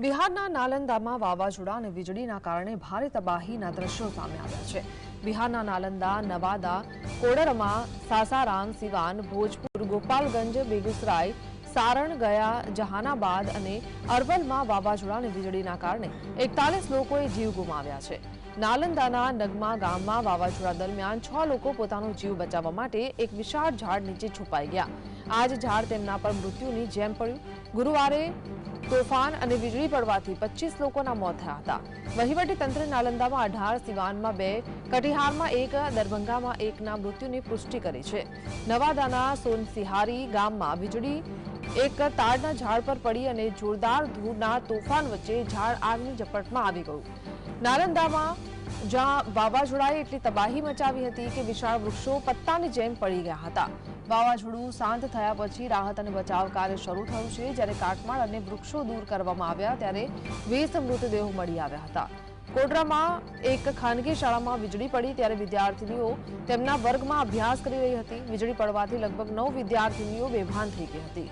બિહારના નાલંદામાં વાવાઝોડા અને વીજળીના કારણે ભારે તબાહીના દ્રશ્યો સામે આવ્યા છે. બિહારના નાલંદા, નવાદા, કોડરમા સાસારામ, સિવાન, ભોજપુર, ગોપાલગંજ, બેગુસરાય, સારણ, ગયા, જહાનાબાદ અને અરવલમાં વાવાઝોડા અને વીજળીના કારણે એકતાલીસ લોકોએ જીવ ગુમાવ્યા છે. નાલંદાના નગમા ગામમાં વાવાઝોડા દરમિયાન છ લોકો પોતાનો જીવ બચાવવા માટે એક વિશાળ ઝાડ નીચે છુપાઈ ગયા. આ જ ઝાડ તેમના પર મૃત્યુની જેમ પડ્યું. ગુરુવારે તોફાન અને વીજળી પડવાથી પચીસ લોકોના મોત થયા હતા. વહીવટી તંત્ર નાલંદામાં અઢાર સિવાનમાં બે, કટિહારમાં એક, દરભંગામાં એકના મૃત્યુની પુષ્ટિ કરી છે. નવાદાના સોનસિહારી ગામમાં વીજળી એક તાડના ઝાડ પર પડી અને જોરદાર ધૂળના તોફાન વચ્ચે ઝાડ આગની ઝપટમાં આવી ગયું. નાલંદામાં જ્યાં વાવાઝોડાએ એટલી તબાહી મચાવી હતી કે વિશાળ વૃક્ષો પત્તાની જેમ પડી ગયા હતા. વાવાઝોડું શાંત થયા પછી રાહત અને બચાવ કાર્ય શરૂ થયું છે. જ્યારે કાટમાળ અને વૃક્ષો દૂર કરવામાં આવ્યા ત્યારે વીસ મૃતદેહો મળી આવ્યા હતા. કોડરામાં એક ખાનગી શાળામાં વીજળી પડી ત્યારે વિદ્યાર્થીનીઓ તેમના વર્ગમાં અભ્યાસ કરી રહી હતી. વીજળી પડવાથી લગભગ નવ વિદ્યાર્થીનીઓ બેભાન થઈ ગઈ હતી.